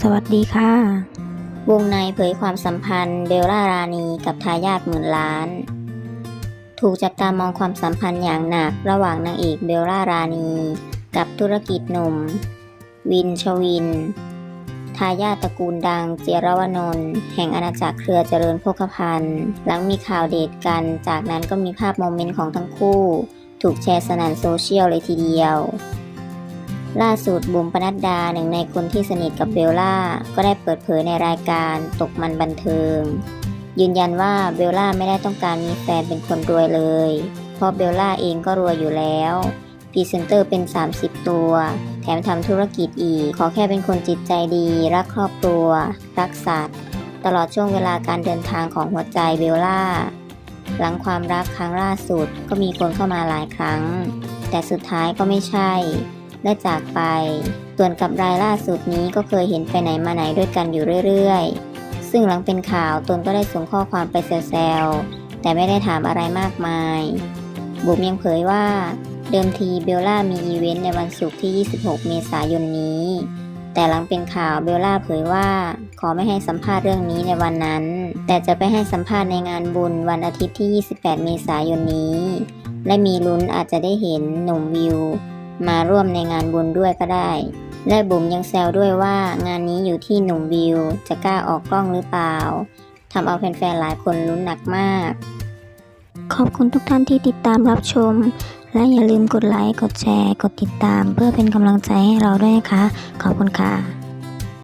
สวัสดีค่ะ วงในเผยความสัมพันธ์เบลล่ารานีกับทายาทหมื่นล้าน ถูกจับตามองความสัมพันธ์อย่างหนักระหว่างนางเอกเบลล่ารานี กับธุรกิจหนุ่ม วินชวิน ทายาทตระกูลดังเจียรวนนท์แห่งอาณาจักรเครือเจริญโภคภัณฑ์ หลังมีข่าวเดทกัน จากนั้นก็มีภาพโมเมนต์ของทั้งคู่ ถูกแชร์สนั่นโซเชียลเลยทีเดียว ล่าสุดบุ๋มปนัดดาหนึ่งในคนที่สนิทกับเบลล่า ก็ได้เปิดเผยในรายการตกมันบันเทิง ยืนยันว่าเบลล่าไม่ได้ต้องการมีแฟนเป็นคนรวยเลย เพราะเบลล่าเองก็รวยอยู่แล้วพรีเซนเตอร์เป็น 30 ตัว แถมทำธุรกิจอีก ขอแค่เป็นคนจิตใจดี รักครอบครัว รักสัตว์ ตลอดช่วงเวลาการเดินทางของหัวใจเบลล่า หลังความรักครั้งล่าสุดก็มีคนเข้ามาหลายครั้ง แต่สุดท้ายก็ไม่ใช่ ได้จากไป ส่วนกับรายล่าสุดนี้ก็เคยเห็นไปไหนมาไหนด้วยกันอยู่เรื่อยๆ ซึ่งหลังเป็นข่าวตนก็ได้ส่งข้อความไปแซวๆแต่ไม่ได้ถามอะไรมากมาย บุ๋มยังเผยว่า เดิมทีเบลล่ามีอีเวนต์ในวันศุกร์ที่ 26 เมษายนนี้ แต่หลังเป็นข่าวเบลล่าเผยว่า ขอไม่ให้สัมภาษณ์เรื่องนี้ในวันนั้น แต่จะไปให้สัมภาษณ์ในงานบุญวันอาทิตย์ที่ 28 เมษายนนี้ และมีลุ้นอาจจะได้เห็นหนุ่มวิว มาร่วมในงานบุญด้วยก็ได้ และบุ๋มยังแซวด้วยว่างานนี้อยู่ที่หนุ่มวิว จะกล้าออกกล้องหรือเปล่าทำเอาแฟนๆหลายคนลุ้นหนักมาก ขอบคุณทุกท่านที่ติดตามรับชม และอย่าลืมกดไลค์ กดแชร์ กดติดตาม เพื่อเป็นกำลังใจให้เราด้วยนะคะ ขอบคุณค่ะ